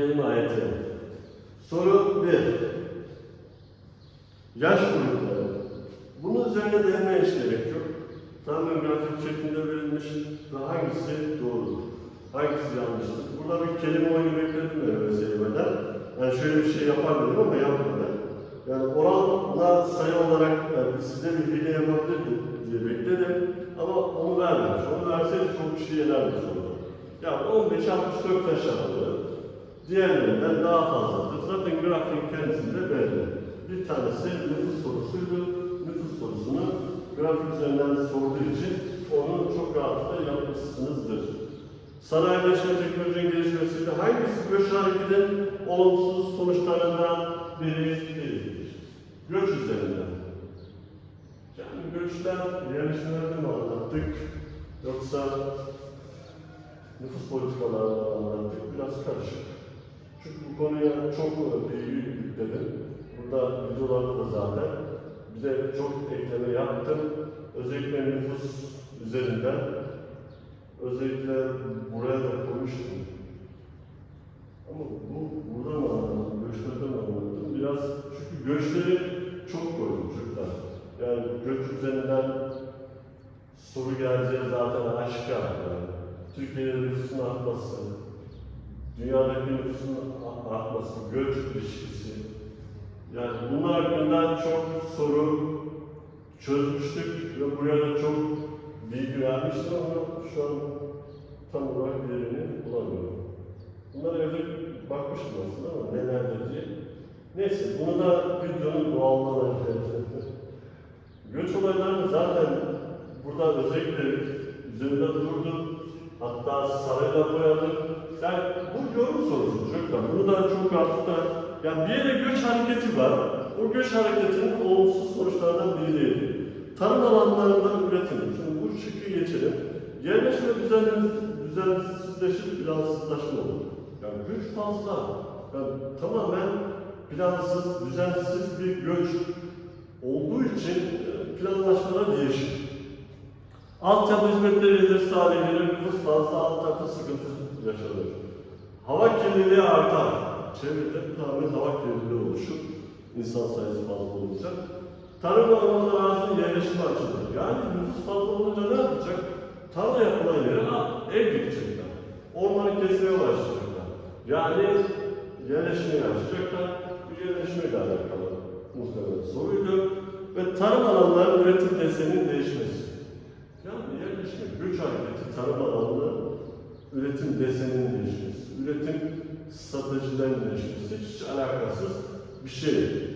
Ayeti. Soru 1. Yaş grupları. Bunun üzerine değinmeye hiç gerek yok. Tamamen grafik şeklinde verilmiş ve hangisi doğrudur? Hangisi yanlıştır? Burada bir kelime oyunu bekledim ben ÖSYM'den. Yani şöyle bir şey yapar dedim ama yapmadı. Yani oranla sayı olarak yani size bir hile yapabilirdi diye bekledim. Ama onu vermemiş. Onu verseydi çok bir şey yenerdi soruda. Yani 15-64 yaş aralığı diğerlerinden daha fazladır. Zaten grafiğin kendisinde belli. Bir tanesi nüfus sorusuydu. Nüfus sorusunu grafik üzerinden sorduğu için onu çok rahatlıkla yapmışsınızdır. Sanayileşme teknolojinin gelişmesiyle hangisi göç hareketinin olumsuz sonuçlarından biri değildir? Göç üzerinden. Yani göçler yerleşimlerde mi anlattık yoksa nüfus politikalarını anlattık biraz karışık. Çünkü bu konuya çok bilgi yükledim. Burada videolarda da zaten bir de çok ekleme yaptım. Özellikle nüfus üzerinden özellikle buraya da koymuştum. Ama bu burada mı anlattım, göçlerde mi anlattım? Biraz çünkü göçleri çok koydum çocuklar. Yani göç üzerinden soru geleceği zaten aşikar. Yani. Türkiye'nin nüfusun artması, dünyadaki nüfusun artması, göç ilişkisi. Yani bunlar hakkında çok soru çözmüştük ve buraya da çok bilgi vermiştim ama şu an tam olarak yerini bulamıyorum. Bunlara evde bakmıştım aslında ama nelerdir diye. Neyse bunu da videonun doğallığına Göç olaylarını zaten burada özellikle üzerinde durdum. Hatta sarayla boyadım. Yani bu yorum sorusu çocuklar. Bunu da çok rahatlıkla yani bir yere göç hareketi var. O göç hareketinin olumsuz sonuçlarından biri değil. Tarım alanlarında üretim. Şimdi bu şıkkı geçelim. Yerleşme düzenli, düzensizleşip plansızlaşma olur. Yani göç fazla. Yani tamamen plansız, düzensiz bir göç olduğu için e, planlaşmalar değişir. Altyapı hizmetleri yetersiz hale gelir, nüfus fazla altyapı sıkıntı yaşanır. Hava kirliliği artar. Çevrede tamamen hava kirliliği oluşur. İnsan sayısı fazla olunca. Tarım orman arazinin yerleşimi açılır. Yani nüfus fazla olunca ne yapacak? Tarla yapılan yere ev dikecekler. Ormanı kesmeye başlayacaklar. Yani yerleşmeyi açacaklar. Bu yerleşmeyle alakalı muhtemelen soruydu. Ve tarım alanlarının üretim. Yani yerleşme, göç hareketi, tarım alanında üretim deseninin değişmesi, üretim stratejilerin değişmesi hiç alakasız bir şey.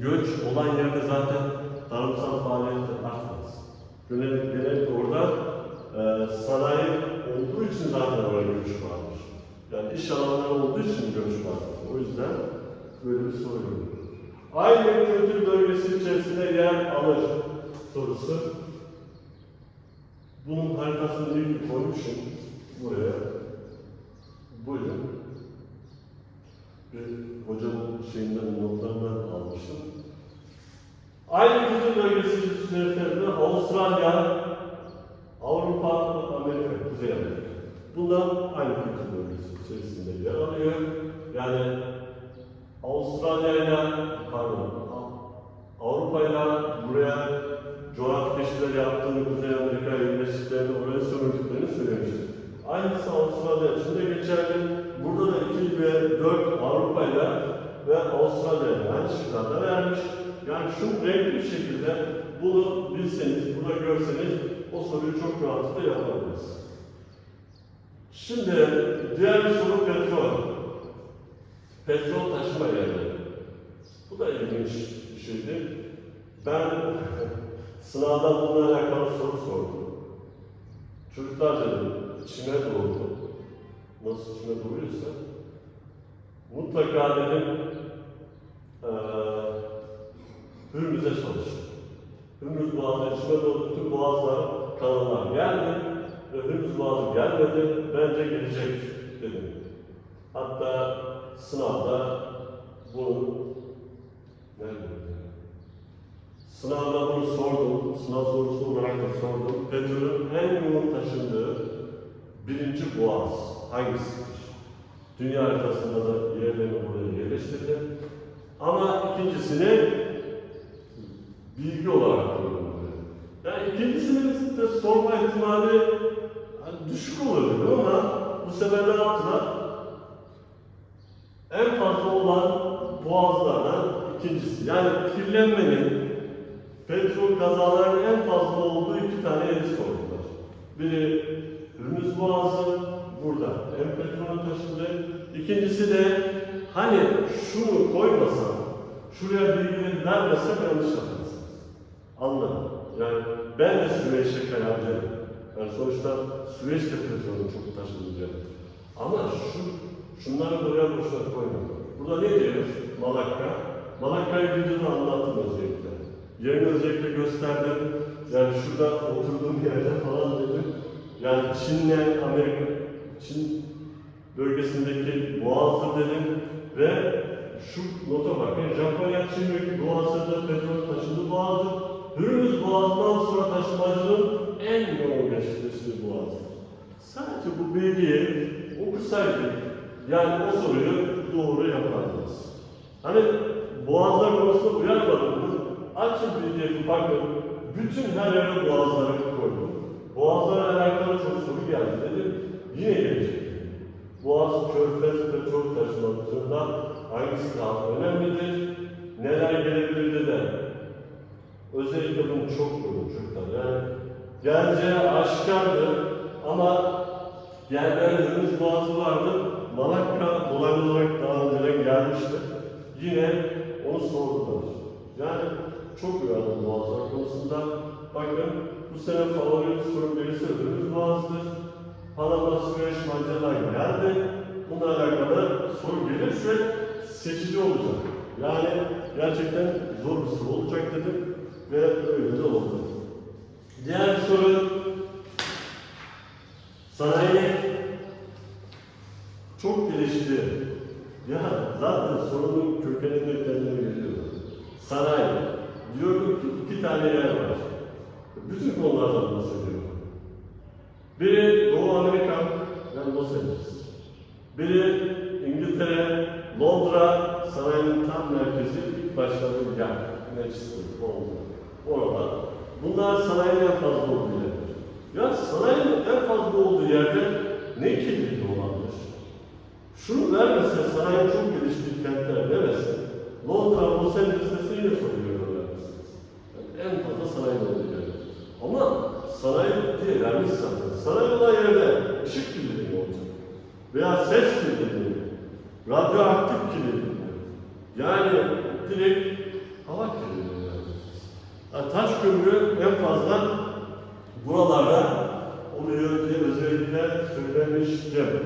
Göç olan yerde zaten tarımsal faaliyet artmaz. Genellikle, genellikle orada e, sanayi olduğu için zaten oraya göç vardır. Yani iş alanları olduğu için göç vardır. O yüzden böyle bir soru yok. Aynı kültür bölgesi içerisinde yer alır sorusu. Bunun haritasını iyi ki koymuşum buraya. Buyurun. Bir hocamın şeyinden, notlarından almıştım. Aynı kültür bölgesi içerisinde Avustralya, Avrupa, Amerika, Kuzey Amerika. Bunlar aynı kültür bölgesi içerisinde yer alıyor. Yani Avustralya'yla, pardon, Avrupa'yla buraya sömürdüklerini söylemiştim. Aynısı Avustralya için de geçerli. Burada da 2 ve 4 Avrupa'yla ve Avustralya'ya aynı şıklarda vermiş. Yani şu renkli bir şekilde bunu bilseniz, burada görseniz o soruyu çok rahatlıkla yapabiliriz. Şimdi diğer bir soru petrol. Petrol taşıma yerleri. Bu da ilginç bir şeydi. Ben sınavda bununla alakalı soru sordum. Çocuklar dedim, içime doğdu. Nasıl içime doğuyorsa. Mutlaka dedim, eee Hürmüz'e çalışın. Hürmüz Boğazı içime doğdu, bütün boğazlar, kanallar geldi. Ve Hürmüz Boğazı gelmedi, bence gelecek dedim. Hatta sınavda bunu nerede? Sınavda bunu sordum, sınav sorusu olarak da sordum. Petrolün en yoğun taşındığı birinci boğaz hangisidir? Dünya haritasında da yerlerini buraya yerleştirdim. Ama ikincisini bilgi olarak buraya. Yani ikincisini de sorma ihtimali hani düşük olabilir ama bu sefer ne yaptılar? En fazla olan boğazlardan ikincisi. Yani kirlenmenin, petrol kazalarının en fazla olduğu iki tane yeri sordular. Biri Hürmüz Boğazı, burada hem petrol taşındı. İkincisi de hani şunu koymasam, şuraya bilgileri vermesem yanlış yaparsınız. Anladım. Yani ben de Süveyş'e karar veririm. Yani sonuçta Süveyş de petrolün çok taşınacak. Ama şu, şunları buraya boşuna koymadım. Burada ne diyoruz? Malakka. Malakka'yı videoda anlattım özellikle. Yerini özellikle gösterdim. Yani şurada oturduğum yerde falan dedim. Yani Çin'le Amerika, Çin bölgesindeki boğazı dedim ve şu nota bakın Japonya Çin boğazında petrol taşıdığı boğazdır. Hürmüz boğazından sonra taşımacılığın en yoğun geçtiği boğazdır. Sadece bu bilgiyi okusaydık yani o soruyu doğru yapardınız. Hani boğazlar konusunda uyarmadınız. Açın PDF'i bakın. Bütün her yere boğazları koydum. Boğazlara alakalı çok soru geldi dedim. Yine gelecek. Boğaz, Körfez, petrol taşımacılığında hangisi daha önemlidir? Neler gelebilir de Özellikle bunu çok çocuklar. Yani geleceği aşikardı ama yerlerimiz boğazı vardı. Malakka dolaylı olarak daha önceden gelmişti. Yine onu sordular. Yani çok uyardım boğazlar konusunda. Bakın bu sene favori sorun birisi ödümüz boğazdır. Panama, Süveyş, Magellan geldi. Bununla alakalı soru gelirse seçici olacak. Yani gerçekten zor bir soru olacak dedim ve öyle de oldu. Diğer soru sanayi çok gelişti. Ya zaten sorunun kökeninde kendini geliyor. Sanayi. Diyordum ki iki tane yer var. Bütün konulardan bahsediyorum. Biri Doğu Amerika, yani Los Angeles. Biri İngiltere, Londra, sanayinin tam merkezi ilk başladığı yer. Manchester, Londra. Orada. Bunlar sanayinin en fazla olduğu yerler. Ya sanayinin en fazla olduğu yerde ne kirliliği olabilir? Şunu vermese sanayi çok geliştiği kentler demese, Londra, Los Angeles'te yine soruyor öğrenmişsiniz. Yani en fazla sanayi olduğu. Ama sanayi diye vermiş zaten. Sanayi olan yerde ışık kirliliği olacak. Veya ses kirliliği, radyoaktif kirliliği. Yani direkt hava kirliliği. Yani taş kömürü en fazla buralarda oluyor diye özellikle söylemiştim.